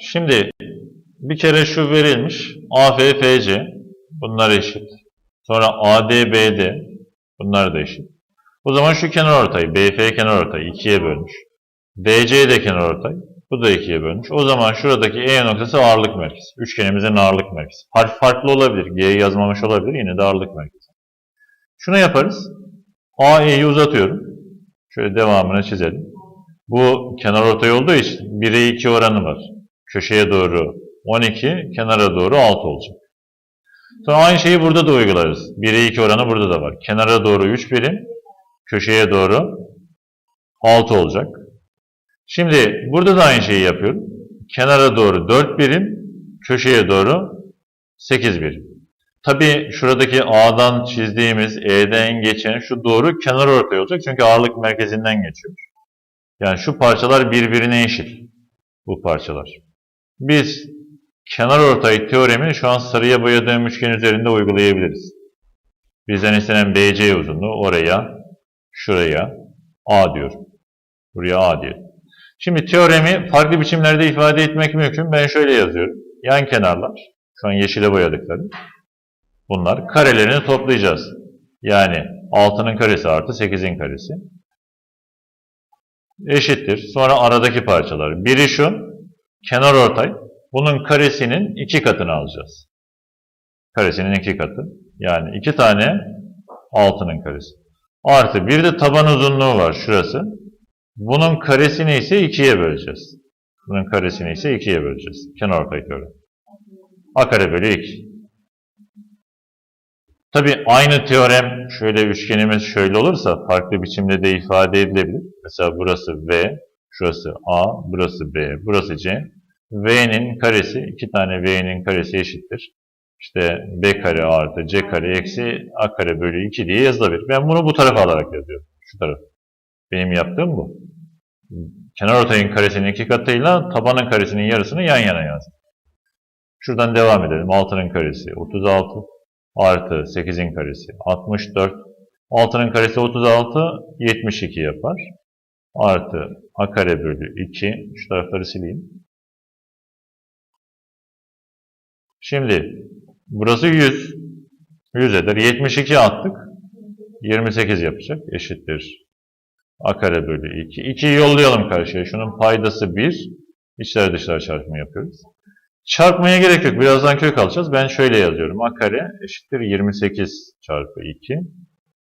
Şimdi bir kere şu verilmiş. AFFC bunlar eşit. Sonra ADBD bunlar da eşit. O zaman şu kenar ortayı, BF kenar ortayı ikiye bölmüş. BC de kenar ortay. Bu da ikiye bölmüş. O zaman şuradaki E noktası ağırlık merkezi. Üçgenimizin ağırlık merkezi. Harf farklı olabilir. G yazmamış olabilir. Yine de ağırlık merkezi. Şunu yaparız. AE'yi uzatıyorum. Şöyle devamını çizelim. Bu kenar ortay olduğu için 1'e 2 oranı var. Köşeye doğru 12, kenara doğru 6 olacak. Sonra aynı şeyi burada da uygularız. 1'e 2 oranı burada da var. Kenara doğru 3 birim, köşeye doğru 6 olacak. Şimdi burada da aynı şeyi yapıyorum. Kenara doğru 4 birim, köşeye doğru 8 birim. Tabii şuradaki A'dan çizdiğimiz E'den geçen şu doğru kenar ortay olacak. Çünkü ağırlık merkezinden geçiyor. Yani şu parçalar birbirine eşit. Bu parçalar. Biz kenar ortay teoremini şu an sarıya boyadığım üçgen üzerinde uygulayabiliriz. Bizden istenen BC uzunluğu oraya, şuraya A diyorum. Buraya A diyelim. Şimdi teoremi farklı biçimlerde ifade etmek mümkün. Ben şöyle yazıyorum. Yan kenarlar, şu an yeşile boyadıkları. Bunlar karelerini toplayacağız. Yani 6'nın karesi artı 8'in karesi. Eşittir. Sonra aradaki parçalar. Biri şu, kenar ortay. Bunun karesinin iki katını alacağız. Karesinin iki katı. Yani iki tane 6'nın karesi. Artı bir de taban uzunluğu var şurası. Bunun karesini ise ikiye böleceğiz. Bunun karesini ise ikiye böleceğiz. Kenar ortay teoremi. A kare bölü 2. Tabi aynı teorem şöyle üçgenimiz şöyle olursa farklı biçimde de ifade edilebilir. Mesela burası V, şurası A, burası B, burası C. V'nin karesi, iki tane V'nin karesi eşittir. İşte B kare artı C kare eksi A kare bölü 2 diye yazılabilir. Ben bunu bu tarafa alarak yazıyorum. Şu taraf. Benim yaptığım bu. Kenar ortayın karesinin iki katıyla tabanın karesinin yarısını yan yana yazdım. Şuradan devam edelim. 6'nın karesi 36 artı 8'in karesi 64. 6'nın karesi 36, 72 yapar. Artı a kare bölü 2. Şu tarafları sileyim. Şimdi burası 100. 100 eder. 72 attık. 28 yapacak. Eşittir. a kare bölü 2. 2'yi yollayalım karşıya. Şunun paydası 1. İçler dışlar çarpımı yapıyoruz. Çarpmaya gerek yok. Birazdan kök alacağız. Ben şöyle yazıyorum. A kare eşittir 28 çarpı 2.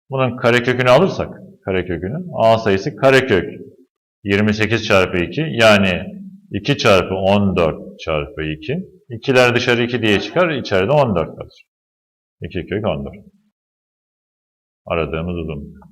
Bunun karekökünü alırsak, karekökünü, A sayısı karekök 28 çarpı 2. Yani 2 çarpı 14 çarpı 2. 2'ler dışarı 2 diye çıkar. içeride 14 kalır. 2 kök 14. Aradığımız uzunluk.